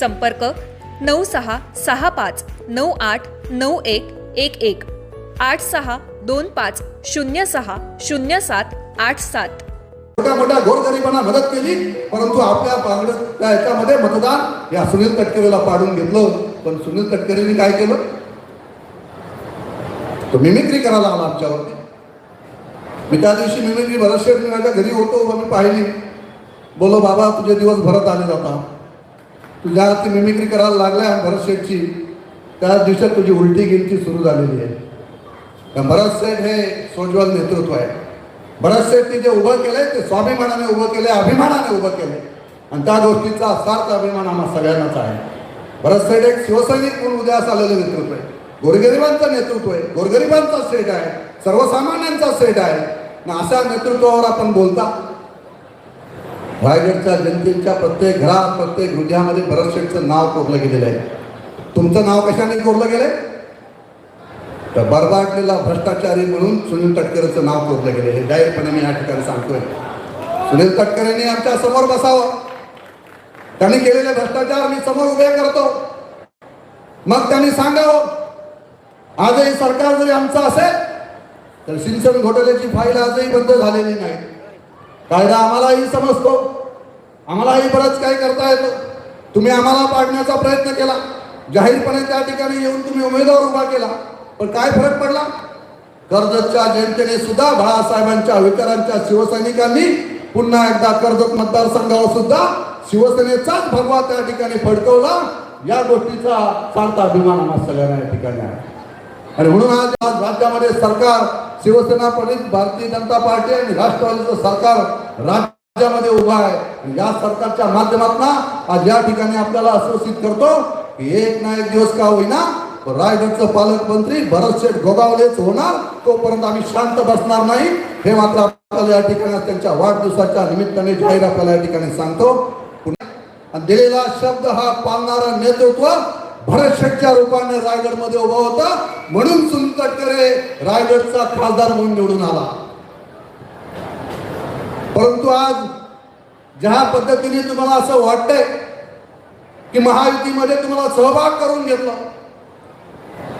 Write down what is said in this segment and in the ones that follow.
संपर्क नऊ सहा सहा पाच नऊ आठ नऊ एक एक एक. आठ सहा दोन पाच शून्य सहा शून्य सात आठ सात. मोठ्या मोठ्या गोरगरिबांना मदत केली परंतु आपल्या पांगड त्या याच्यामध्ये मतदान या सुनील तटकरेला पाडून घेतलं. पण सुनील तटकरेंनी काय केलं? तो मिमिक्री करायला आला आमच्यावरती. मी त्या दिवशी मिमिक्री भरतशेठ मी माझ्या घरी होतो मी पाहिली. बोलो बाबा तुझे दिवस भरत आले जाता तुझ्या ती मिमिक्री करायला लागलाय भरत शेठची त्या दिवसात तुझी उलटी गिनती सुरू झालेली आहे. तर भरत शेठ हे सोज्वल नेतृत्व आहे. भरत शेठनी जे उभं केलंय ते स्वाभिमानाने उभं केलंय अभिमानाने उभं केलंय. आणि त्या गोष्टीचा सार्थ अभिमान आम्हा सगळ्यांनाच आहे. भरत शेठ एक शिवसैनिक म्हणून उद्यास आलेलं नेतृत्व आहे. गोरगरिबांचं नेतृत्व आहे. गोरगरिबांचा सेट आहे. सर्वसामान्यांचा सेट आहे. ना अशा नेतृत्वावर आपण बोलता. रायगडच्या जनतेच्या प्रत्येक घरात प्रत्येक हृदयामध्ये भरत शेठचं नाव कोरलं गेलेलं आहे. तुमचं नाव कशाने कोरलं गेलंय? तर बरबाटलेला भ्रष्टाचारी म्हणून सुनील तटकरेचं नाव कोरलं गेले हे जाहीरपणे मी या ठिकाणी सांगतोय. सुनील तटकरेंनी आमच्यासमोर बसावं. त्यांनी केलेले भ्रष्टाचार मी समोर उभे करतो. मग त्यांनी सांगावं आजही सरकार जरी आमचं असेल तर सिंचन घोटाळ्याची फाईल आजही बंद झालेली नाही. कायदा आम्हालाही समजतो. आम्हालाही बरंच काही करता येतं? तुम्ही आम्हाला पाडण्याचा प्रयत्न केला. जाहीरपणे त्या ठिकाणी येऊन तुम्ही उमेदवार उभा केला. पण काय फरक पडला? कर्जतच्या जनतेने सुद्धा बाळासाहेबांच्या विचारांच्या शिवसैनिकांनी पुन्हा एकदा कर्जत मतदारसंघावर सुद्धा शिवसेनेचाच भगवा त्या ठिकाणी फडकवला. या गोष्टीचा सार्थ अभिमान आम्हा सगळ्यांना या ठिकाणी आहे. आणि म्हणून आज आज राज्यामध्ये सरकार शिवसेना प्रणित भारतीय जनता पार्टी आणि राष्ट्रवादीचं सरकार राज्यामध्ये उभा आहे. या सरकारच्या माध्यमातून आज या ठिकाणी आपल्याला आश्वासित करतो की एक ना एक दिवस का होईना रायगडचं पालकमंत्री भरत शेठ गोगावलेच होणार तोपर्यंत आम्ही शांत बसणार नाही. हे मात्र आपल्याला या ठिकाणी त्यांच्या वाढदिवसाच्या निमित्ताने जाहीर आपल्याला या ठिकाणी सांगतो. दिलेला शब्द हा पाळणारा नेतृत्व भरत शेठच्या रूपाने रायगडमध्ये उभा होता. म्हणून सुनील तटकरे रायगडचा खासदार म्हणून निवडून आला. परंतु आज ज्या पद्धतीने तुम्हाला असं वाटतंय की महायुतीमध्ये तुम्हाला सहभाग करून घेतला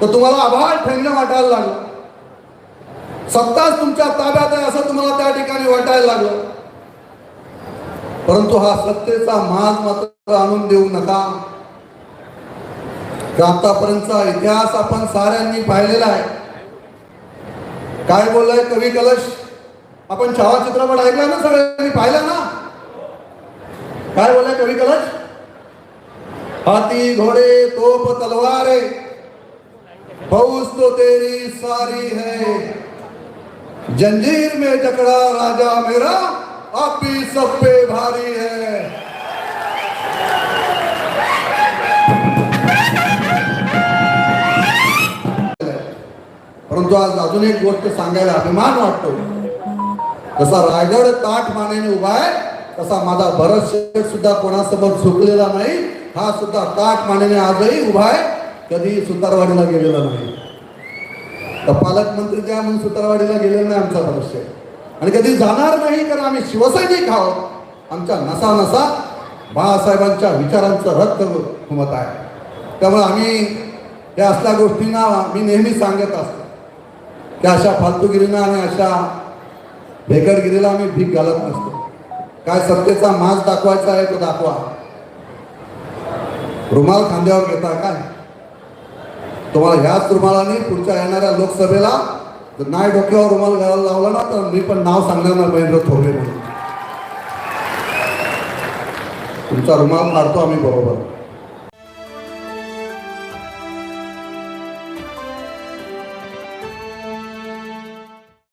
तर तुम्हाला आभार ठेवणं वाटायला लागलं. सत्ताच तुमच्या ताब्यात आहे असं तुम्हाला त्या ठिकाणी वाटायला लागलं. परंतु हा सत्तेचा माज मात्र आणून देऊ नका. आतापर्यंतचा इतिहास आपण साऱ्यांनी पाहिलेला आहे. काय बोललाय कवी कलश? आपण छावा चित्रपट ऐकला ना सगळ्यांनी पाहिला ना? काय बोललाय कवी कलश? हाती घोडे तोप तलवारे. फौज तो तेरी सारी है। जंजीर में जकड़ा राजा मेरा, आप ही सब पे भारी है। परंतु आज अजून एक गोष्ट सांगायला अभिमान वाटतो. जसा रायगड ताठ मानेने उभा आहे. तसा माझा भरत शेठ सुद्धा कोणासमोर झुकलेला नाही. हा सुद्धा ताठ मानेने आजही उभा आहे. कधी सुतारवाडीला गेलेला नाही. तर पालकमंत्री काय म्हणून सुतारवाडीला गेलेला नाही आमचा भरत शेठ. आणि कधी जाणार नाही कारण आम्ही शिवसैनिक आहोत. आमच्या नसा नसा बाळासाहेबांच्या विचारांचं रक्त घुमत आहे. त्यामुळे आम्ही या असल्या गोष्टींना मी नेहमी सांगत असतो. की अशा फालतूगिरीना आणि अशा भेकडगिरीला आम्ही भीक घालत नसतो. काय सत्तेचा माज दाखवायचा आहे तो दाखवा. रुमाल खांद्यावर घेता काय? तुम्हाला ह्याच रुमालाने पुढच्या येणाऱ्या लोकसभेला जर नाही डोक्यावर रुमाल घालायला लावला ना तर मी पण नाव सांगणार ना महेंद्र थोरवे म्हणून. तुमचा रुमाल मारतो आम्ही बरोबर.